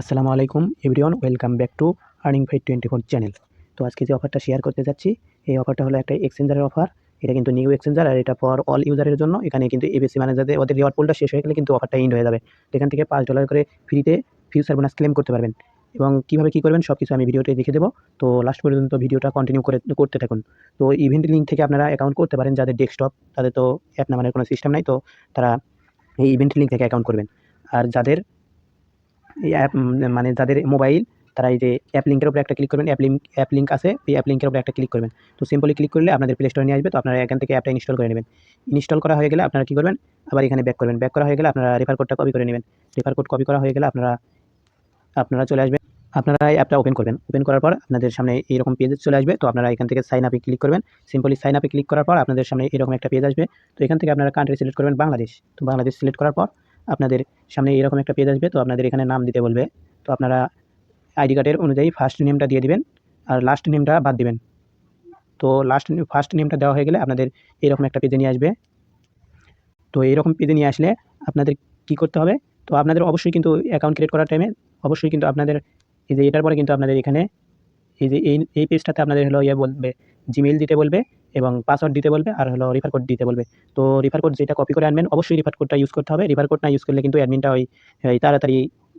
আসসালামু আলাইকুম everyone, welcome back to earning five twenty four channel. তো আজকে যে অফারটা শেয়ার করতে যাচ্ছি, এই অফারটা হলো একটা এক্সচেঞ্জারের অফার। এটা কিন্তু নিউ এক্সচেঞ্জার আর এটা ফর অল ইউজারের জন্য। এখানে কিন্তু এবিসি মানে যাদের ওদের রিওয়ার্ড পোলটা শেষ হয়ে গেলে কিন্তু অফারটা ইন্ড হয়ে যাবে। এখান থেকে পাঁচ ডলার করে ফ্রিতে ফিউচার বোনাস ক্লেম করতে পারবেন। এবং কীভাবে কী করবেন সব কিছু আমি ভিডিওতে দেখে দেবো। তো লাস্ট পর্যন্ত ভিডিওটা কন্টিনিউ করে, করতে থাকুন। তো ইভেন্ট লিঙ্ক থেকে আপনারা অ্যাকাউন্ট করতে পারেন যাদের ডেস্কটপ তাদের তো অ্যাপ নামানোর কোনো সিস্টেম নাই, তো তারা এই ইভেন্ট লিঙ্ক থেকে অ্যাকাউন্ট করবেন। আর যাদের এই অ্যাপ মানে যাদের মোবাইল তারা এই যে অ্যাপ লিঙ্কের উপরে একটা ক্লিক করবেন। অ্যাপ লিঙ্ক অ্যাপ লিঙ্ক আছে, এই অ্যাপ লিঙ্কের উপরে একটা ক্লিক করবেন। তো সিম্পলি ক্লিক করলে আপনাদের প্লে স্টোরে নিয়ে আসবে। তো আপনারা এখান থেকে অ্যাপটা ইনস্টল করে নেবেন। ইনস্টল করা হয়ে গেলে আপনারা কী করবেন? আবার এখানে ব্যাক করবেন। ব্যাক করা হয়ে গেলে আপনারা রেফার কোডটা কপি করে নেবেন। রেফার কোড কপি করা হয়ে গেলে আপনারা আপনারা চলে আসবেন। আপনারা অ্যাপটা ওপেন করবেন। ওপেন করার পর আপনাদের সামনে এইরকম পেজ চলে আসবে। তো আপনারা এখান থেকে সাইন আপে ক্লিক করবেন। সিম্পলি সাইন আপে ক্লিক করার পর আপনাদের সামনে এরকম একটা পেজ আসবে। তো এখান থেকে আপনারা কান্ট্রি সিলেক্ট করবেন বাংলাদেশ। তো বাংলাদেশ সিলেক্ট করার পর আপনাদের সামনে এরকম একটা পেজ আসবে, তো আপনাদের এখানে নাম দিতে বলবে। তো আপনারা আইডি কার্ডের অনুযায়ী ফার্স্ট নেমটা দিয়ে দিবেন আর লাস্ট নেমটা বাদ দিবেন। তো লাস্ট ফার্স্ট নেমটা দেওয়া হয়ে গেলে আপনাদের এরকম একটা পেজে নিয়ে আসবে। তো এইরকম পেজে নিয়ে আসলে আপনাদের কি করতে হবে? তো আপনাদের অবশ্যই কিন্তু অ্যাকাউন্ট ক্রিয়েট করার টাইমে অবশ্যই কিন্তু আপনাদের এই যে এটার পরে কিন্তু আপনাদের এখানে এই যে এই এই পেজটাতে আপনাদের হলো ইয়ে বলবে জিমেইল দিতে বলবে। এবং পাসওয়ার্ড দিতে বলবে আর হলো রিফার কোড দিতে বলবে। তো রিফার কোড যেটা কপি করে আনবেন, অবশ্যই রিফার কোডটা ইউজ করতে হবে। রিফার কোড না ইউজ করলে কিন্তু অ্যাডমিনটা ওই তাড়াতাড়ি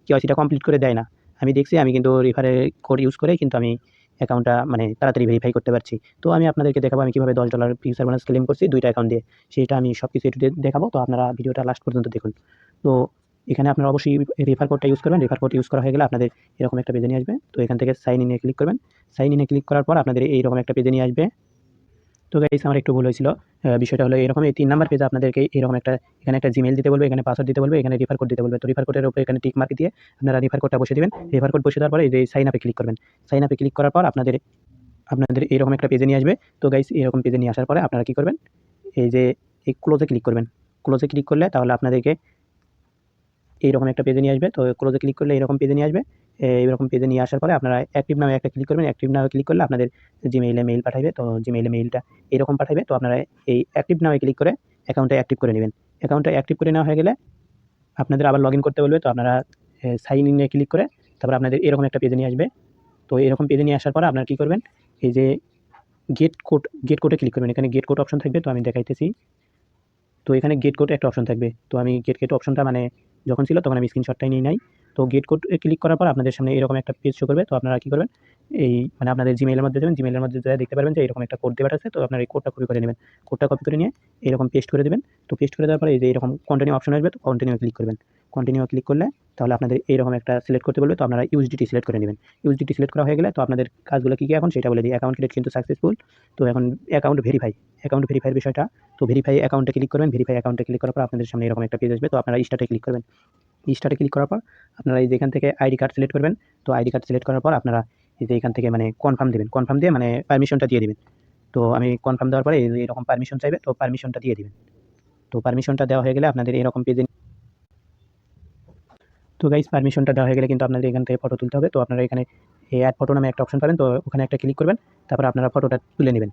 কেওয়াইসিটা কমপ্লিট করে দেয় না। আমি দেখছি, আমি কিন্তু রিফারের কোড ইউজ করেই কিন্তু আমি অ্যাকাউন্টটা মানে তাড়াতাড়ি ভেরিফাই করতে পারছি। তো আমি আপনাদেরকে দেখাবো আমি কীভাবে দশ ডলার ফিউচার বোনাস ক্লেম করছি, দুইটা অ্যাকাউন্ট দিয়ে। সেটা আমি সব কিছু একটু দেখাবো, তো আপনারা ভিডিওটা লাস্ট পর্যন্ত দেখুন। তো এখানে আপনারা অবশ্যই রেফার কোডটা ইউজ করবেন। রেফার কোড ইউজ করা হয়ে গেলে আপনাদের এরকম একটা পেজে নিয়ে আসবে। তো এখান থেকে সাইন ইনে ক্লিক করবেন। সাইন ইনে ক্লিক করার পর আপনাদের এইরকম একটা পেজে নিয়ে আসবে। তো গাইস আমার একটু ভুল হয়েছিল। বিষয়টা হলো এরকম, এই তিন নাম্বার পেজে আপনাদেরকে এরকম একটা, এখানে একটা জিমেল দিতে বলবে, এখানে পাসওয়ার্ড দিতে বলবে, এখানে রিফার কোড দিতে বলবে। তো রিফার কোডের উপরে এখানে টিক মার্ক দিয়ে আপনারা রিফার কোডটা বসে দেবেন। রিফার কোড বসে দেওয়ার পরে এই সাইন আপে ক্লিক করবেন। সাইন আপে ক্লিক করার পর আপনাদের আপনাদের এরকম একটা পেজে নিয়ে আসবে। তো গাইস এরকম পেজে নিয়ে আসার পরে আপনারা কী করবেন? এই যে এই ক্লোজে ক্লিক করবেন। ক্লোজে ক্লিক করলে তাহলে আপনাদেরকে এইরকম একটা পেজে নিয়ে আসবে। তো ক্লোজে ক্লিক করলে এরকম পেজে নিয়ে আসবে। এইরকম পেজে নিয়ে আসার পরে আপনারা অ্যাক্টিভ নামে একটা ক্লিক করবেন। অ্যাক্টিভ নামে ক্লিক করলে আপনাদের জিমেইলে মেইল পাঠাবে তো জিমেইলে মেইলটা এরকম পাঠাবে তো আপনারা এই অ্যাক্টিভ নামে ক্লিক করে অ্যাকাউন্টটা অ্যাক্টিভ করে নেবেন। অ্যাকাউন্টটা অ্যাক্টিভ করে নেওয়া হয়ে গেলে আপনাদের আবার লগ করতে বলবে। তো আপনারা সাইন ইনে ক্লিক করে তারপর আপনাদের এরকম একটা পেজে নিয়ে আসবে। তো এরকম পেজে নিয়ে আসার পর আপনারা কী করবেন? এই যে গেট কোড গেট কোডে ক্লিক করবেন। এখানে গেট কোড অপশন থাকবে। তো আমি দেখাইতেছি। তো এখানে গেট কোড একটা অপশন থাকবে। তো আমি গেট গেট অপশনটা মানে যখন ছিল, তখন আমি স্ক্রিনশটটাই নিয়ে নাই। তো গেট কোড ক্লিক করার পর আপনাদের সামনে এরকম একটা পেজ শো করবে। তো আপনারা কী করবেন? এই মানে আপনাদের জিমেলের মধ্যে দেবেন জিমেলের মধ্যে যা দেখতে পারবেন যে এরকম একটা কোড দেওয়া আছে। তো আপনারা এই কোডটা কপি করে নেবেন। কোডটা কপি করে নিয়ে এরকম পেস্ট করে দেবেন। তো পেস্ট করে দেওয়ার পরে এই যে এরকম কন্টিনিউ অপশন আসবে। তো কন্টিনিউ ক্লিক করবেন। কন্টিনিউ ক্লিক করলে তাহলে আপনাদের এইরকম একটা সিলেক্ট করতে বলবে। তো আপনারা ইউএসডিটি সিলেক্ট করে নেবেন। ইউএসডিটি সিলেক্ট করা হয়ে গেলে তো আপনাদের কাজগুলো কী কী এখন সেটা বলে দিই। অ্যাকাউন্ট ক্রিয়েট কিন্তু সাকসেসফুল তো এখন অ্যাকাউন্ট ভেরিফাই অ্যাকাউন্ট ভেরিফাইয়ের বিষয়টা। তো ভেরিফাই অ্যাকাউন্টে ক্লিক করবেন। ভেরিফাই অ্যাকাউন্টে ক্লিক করার পর আপনাদের সামনে এরকম একটা পেজ আসবে। তো আপনারা স্টার্টে ক্লিক করবেন। স্টার্টে ক্লিক করার পর আপনারা এই যে এখান থেকে আইডি কার্ড সিলেক্ট করবেন। তো আইডি কার্ড সিলেক্ট করার পর আপনারা এই যে এখান থেকে মানে কনফার্ম দেবেন। কনফার্ম দিয়ে মানে পারমিশনটা দিয়ে দিবেন। তো আমি কনফার্ম দেওয়ার পরে এরকম পারমিশন চাইবে, তো পারমিশনটা দিয়ে দিবেন। তো পারমিশনটা দেওয়া হয়ে গেলে আপনাদের এরকম পেজে তো গাইস পারমিশনটা দেওয়া হয়ে গেলে কিন্তু আপনাদের এখান থেকে ফটো তুলতে হবে। তো আপনারা এখানে অ্যাড ফটো নামে একটা অপশন পাবেন। তো ওখানে একটা ক্লিক করবেন। তারপর আপনারা ফটোটা তুলে নেবেন।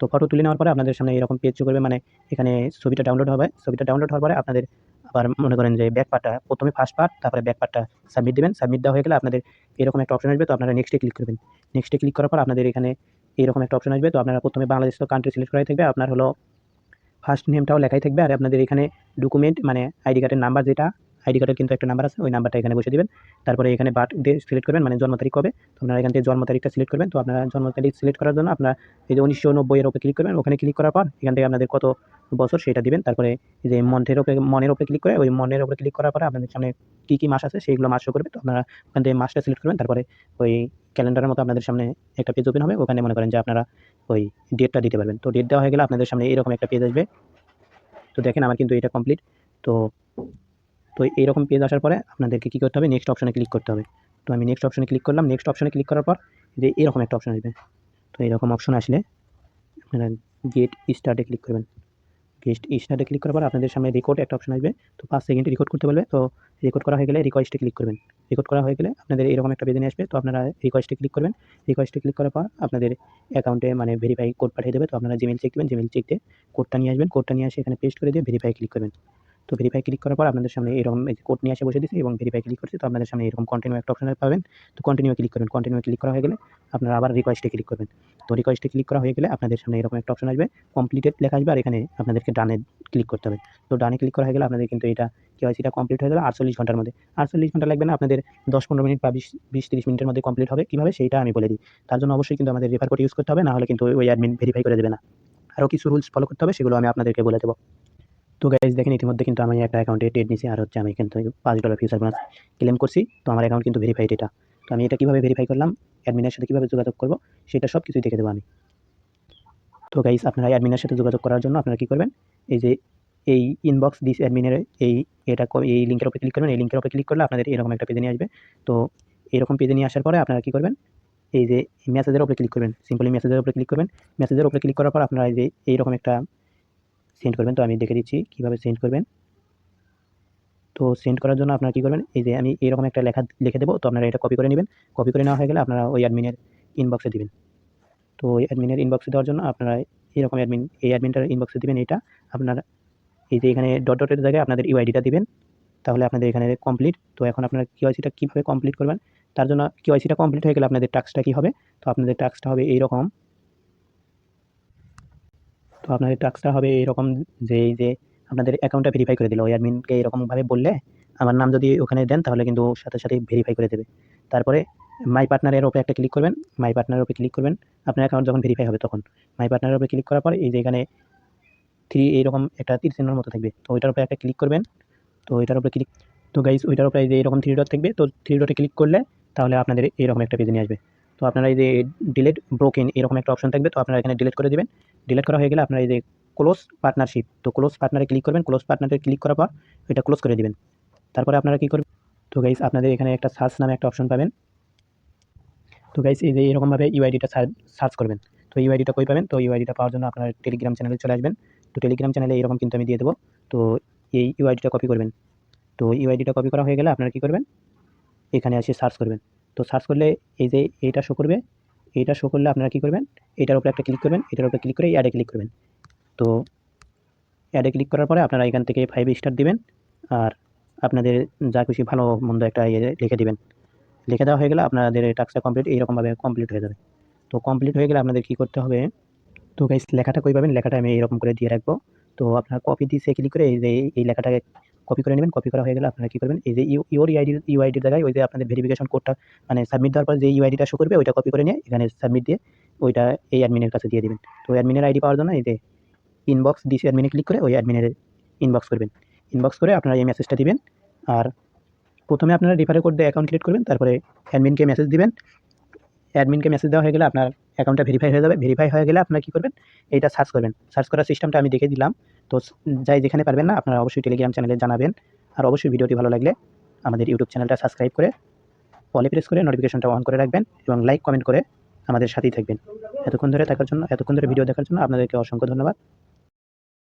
তো ফটো তুলে নেওয়ার পরে আপনাদের সামনে এরকম পেজ করবে মানে এখানে ছবিটা ডাউনলোড হবে। ছবিটা ডাউনলোড হওয়ার পরে আপনাদের আবার মনে করেন যে ব্যাক পার্টটা প্রথমে ফার্স্ট পার্ট তারপরে ব্যাক পার্টটা সাবমিট দেবেন। সাবমিট দেওয়া হয়ে গেলে আপনাদের এরকম একটা অপশন আসবে। তো আপনারা নেক্সটে ক্লিক করবেন। নেক্সটে ক্লিক করার পর আপনাদের এখানে এরকম একটা অপশন আসবে। তো আপনারা প্রথমে বাংলাদেশ তো কান্ট্রি সিলেক্ট করাই থাকবে। আপনার হলো ফার্স্ট নেমটাও লেখাই থাকবে। আর আপনাদের এখানে ডকুমেন্ট মানে আইডি কার্ডের নাম্বার যেটা আইডি কার্ডের কিন্তু একটা নাম্বার আছে, ওই নাম্বারটা এখানে বসে দিবেন। তারপরে এখানে বার্থ ডে সিলেক্ট করবেন মানে জন্ম তারিখ কবে। তো আপনারা এখান থেকে জন্ম তারিখটা সিলেক্ট করবেন। তো আপনারা জন্ম তারিখ সিলেক্ট করার জন্য আপনারা এই যে উনিশশো নব্বইয়ের ওপরে ক্লিক করবেন। ওখানে ক্লিক করার পর এখান থেকে আপনাদের কত বছর সেটা দিবেন। তারপরে যে মন্থের ওপরে, মনের উপরে ক্লিক করে, ওই মনের ওপরে ক্লিক করার পরে আপনাদের সামনে কী কী মাস আছে সেইগুলো মাস করবে। তো আপনারা ওখান থেকে মাসটা সিলেক্ট করবেন। তারপরে ওই ক্যালেন্ডারের মতো আপনাদের সামনে একটা পেজ ওপেন হবে। ওখানে মনে করেন যে আপনারা ওই ডেটটা দিতে পারবেন। তো ডেট দেওয়া হয়ে গেলে আপনাদের সামনে এরকম একটা পেজ আসবে। তো দেখেন আমার কিন্তু এটা কমপ্লিট তো তো এইরকম পেজ আসার পরে আপনাদেরকে কী করতে হবে? নেক্সট অপশনে ক্লিক করতে হবে। তো আমি নেক্সট অপশনে ক্লিক করলাম। নেক্সট অপশনে ক্লিক করার পর যে এরকম একটা অপশান আসবে। তো এরকম অপশন আসলে আপনারা গেট স্টার্টে ক্লিক করবেন। গেট স্টার্টে ক্লিক করার পর আপনাদের সামনে রেকর্ড একটা অপশান আসবে। তো পাঁচ সেকেন্ডে রেকর্ড করতে বলবে। তো রেকর্ড করা হয়ে গেলে রিকোয়েস্টে ক্লিক করবেন। রেকর্ড করা হয়ে গেলে আপনাদের এরকম একটা পেজে আসবে। তো আপনারা রিকোয়েস্টে ক্লিক করবেন। রিকোয়েস্টে ক্লিক করার পর আপনাদের অ্যাকাউন্টে মানে ভেরিফাই কোড পাঠিয়ে দেবে। তো আপনারা জিমেল চেক দেবেন। জিমেল চেক দিয়ে কোডটা নিয়ে আসবেন। কোডটা নিয়ে এসে এখানে পেস্ট করে দিয়ে ভেরিফাই ক্লিক করবেন। তো ভেরিফাই ক্লিক করার পর আপনাদের সামনে এরকম কোড নিয়ে এসে বসে দিয়েছি এবং ভেরিফাই ক্লিক করছি, তো আপনাদের সামনে এরকম কন্টিনিউ একটা অপশন পাবেন। তো কন্টিনিউ ক্লিক করবেন। কন্টিনিউ ক্লিক করা হয়ে গেলে আপনারা আবার রিকোয়েস্টে ক্লিক করবেন। তো রিকোয়েস্টে ক্লিক করা হয়ে গেলে আপনাদের সামনে এরকম একটা অপশন আসবে। কমপ্লিটেড লেখা আসবে আর এখানে আপনাদেরকে ডানে ক্লিক করতে হবে। তো ডানে ক্লিক করা হয়ে গেলে আপনাদের কিন্তু এটা কেওয়াইসিটা কমপ্লিট হয়ে যাবে আটচল্লিশ ঘণ্টার মধ্যে। আটচল্লিশ ঘণ্টা লাগবে না, আপনাদের দশ পনেরো মিনিট বা বিশ বিশ তিরিশ মিনিটের মধ্যে কমপ্লিট হবে। কীভাবে? সেইটা আমি বলে দিই। তার জন্য অবশ্যই কিন্তু আমাদের রেফার কোড ইউজ করতে হবে না হলে কিন্তু ওই অ্যাডমিন ভেরিফাই করে দেবে না। আরও কিছু রুলস ফলো করতে হবে, সেগুলো আমি আপনাদেরকে বলে দেবো। তো গাইজ দেখেন ইতিমধ্যে কিন্তু আমি একটা অ্যাকাউন্টে ডেট নিয়েছি আর হচ্ছে আমি কিন্তু পাঁচ ডলার ফিউচার বোনাস ক্লেম করছি। তো আমার অ্যাকাউন্ট কিন্তু ভেরিফাইড এটা তো আমি এটা কীভাবে ভেরিফাই করলাম? অ্যাডমিনের সাথে কীভাবে যোগাযোগ করব? সেটা সব কিছুই দেখে দেবো আমি। তো গাইজ আপনারা অ্যাডমিনের সাথে যোগাযোগ করার জন্য আপনারা কী করবেন? এই যে এই ইনবক্স দিস অ্যাডমিনের এই এটা এই লিঙ্কের উপরে ক্লিক করবেন। এই লিঙ্কের উপরে ক্লিক করলে আপনাদের এরকম একটা পেজে নিয়ে আসবে। তো এরকম পেজে নিয়ে আসার পরে আপনারা কী করবেন? এই যে মেসেজের উপরে ক্লিক করবেন। সিম্পলি মেসেজের উপরে ক্লিক করবেন। মেসেজের উপরে ক্লিক করার পর আপনারা এই যে এইরকম একটা সেন্ড করবেন। তো আমি দেখে দিচ্ছি কীভাবে সেন্ড করবেন। তো সেন্ড করার জন্য আপনারা কী করবেন? এই যে আমি এরকম একটা লেখা লিখে দেবো। তো আপনারা এটা কপি করে নেবেন। কপি করে নেওয়া হয়ে গেলে আপনারা ওই অ্যাডমিনের ইনবক্সে দিবেন। তো ওই অ্যাডমিনের ইনবক্সে দেওয়ার জন্য আপনারা এরকম অ্যাডমিন এই অ্যাডমিনটার ইনবক্সে দিবেন এটা আপনার এই যে এখানে ডট ডটের জায়গায় আপনাদের ইউআইডিটা দিবেন। তাহলে আপনাদের এখানে কমপ্লিট তো এখন আপনারা কিওয়াইসিটা কীভাবে কমপ্লিট করবেন? তার জন্য কিওয়াইসিটা কমপ্লিট হয়ে গেলে আপনাদের টাস্কটা কী হবে? তো আপনাদের টাস্কটা হবে এইরকম। তো আপনাদের টাস্কটা হবে এরকম যে, এই যে আপনাদের অ্যাকাউন্টটা ভেরিফাই করে দিল। ওই অ্যাডমিনকে এরকমভাবে বললে আমার নাম যদি ওখানে দেন, তাহলে কিন্তু সাথে সাথে ভেরিফাই করে দেবে। তারপরে মাই পার্টনারের ওপরে একটা ক্লিক করবেন। মাই পার্টনারের ওপরে ক্লিক করবেন। আপনার অ্যাকাউন্ট যখন ভেরিফাই হবে তখন। মাই পার্টনারের ওপরে ক্লিক করার পর এই যে এখানে থ্রি এইরকম একটা তীর চিহ্নের মতো থাকবে। তো ওইটার উপরে একটা ক্লিক করবেন। তো ওইটার উপরে ক্লিক তো গাইজ ওইটার উপরে যে এরকম থ্রি ডট থাকবে। তো থ্রি ডটে ক্লিক করলে তাহলে আপনাদের এরকম একটা পেজে নিয়ে আসবে। তো আপনারা এই যে ডিলেট ব্রোকেন এরকম একটা অপশন থাকবে, তো আপনারা এখানে ডিলিট করে দেবেন। ডিলিট করা হয়ে গেলে আপনারা এই যে ক্লোজ পার্টনারশিপ তো ক্লোজ পার্টনারে ক্লিক করবেন। ক্লোজ পার্টনারে ক্লিক করার পর এটা ক্লোজ করে দেবেন। তারপরে আপনারা কী করবেন? তো গাইস আপনাদের এখানে একটা সার্চ নামে একটা অপশন পাবেন। তো গাইস এই যে এরকমভাবে ইউআইডিটা সার্চ করবেন। তো ইউআইডিটা কই পাবেন? তো ইউআইডিটা পাওয়ার জন্য আপনারা টেলিগ্রাম চ্যানেলে চলে আসবেন। তো টেলিগ্রাম চ্যানেলে এরকম কিন্তু আমি দিয়ে দেবো। তো এই ইউআইডিটা কপি করবেন। তো ইউআইডিটা কপি করা হয়ে গেলে আপনারা কী করবেন? এখানে এসে সার্চ করবেন। তো সার্চ করলে এই যে এইটা শো করবে, এইটা শো করলে আপনারা কী করবেন? এটার উপরে একটা ক্লিক করবেন, এটার উপরে ক্লিক করে অ্যাডে ক্লিক করবেন। তো অ্যাডে ক্লিক করার পরে আপনারা এখান থেকে ফাইভ স্টার দিবেন আর আপনাদের যা খুশি ভালো মন্দ একটা ইয়ে লিখে দিবেন। লিখে দেওয়া হয়ে গেলে আপনাদের টাস্কটা কমপ্লিট এইরকমভাবে কমপ্লিট হয়ে যাবে। তো কমপ্লিট হয়ে গেলে আপনাদের কী করতে হবে? তো গাইস লেখাটা কই পাবেন? লেখাটা আমি এরকম করে দিয়ে রাখব। তো আপনার কপি সে ক্লিক করে এই যে এই লেখাটাকে কপি করে নেবেন কপি করা হয়ে গেলে আপনারা কী করবেন, এই যে ইউ ইউর ইউআইডি ইউআইডির জায়গায় ওই যে আপনাদের ভেরিফিকেশন কোডটা মানে সাবমিট দেওয়ার পর যে ইউআইডিটা শো করবে, ওইটা কপি করে নিয়ে এখানে সাবমিট দিয়ে ওইটা এই অ্যাডমিনের কাছে দিয়ে দিবেন। তো অ্যাডমিনের আইডি পাওয়ার জন্য এই যে ইনবক্স ডিসি অ্যাডমিনে ক্লিক করে ওই অ্যাডমিনের ইনবক্স করবেন। ইনবক্স করে আপনারা এই মেসেজটা দিবেন, আর প্রথমে আপনারা রিফারে কোড দিয়ে অ্যাকাউন্ট ক্রিয়েট করবেন, তারপরে অ্যাডমিনকে মেসেজ দিবেন অ্যাডমিনকে মেসেজ দেওয়া হয়ে গেলে আপনার অ্যাকাউন্টটা ভেরিফাই হয়ে যাবে। ভেরিফাই হয়ে গেলে আপনার কী করবেন? এইটা সার্চ করবেন। সার্চ করার সিস্টেমটা আমি দেখে দিলাম। তো যাই যেখানে পারবেন না, আপনারা অবশ্যই টেলিগ্রাম চ্যানেলে জানাবেন। আর অবশ্যই ভিডিওটি ভালো লাগলে আমাদের ইউটিউব চ্যানেলটা সাবস্ক্রাইব করে অলে প্রেস করে নোটিফিকেশনটা অন করে রাখবেন এবং লাইক কমেন্ট করে আমাদের সাথেই থাকবেন। এতক্ষণ ধরে থাকার জন্য, এতক্ষণ ধরে ভিডিও দেখার জন্য আপনাদেরকে অসংখ্য ধন্যবাদ।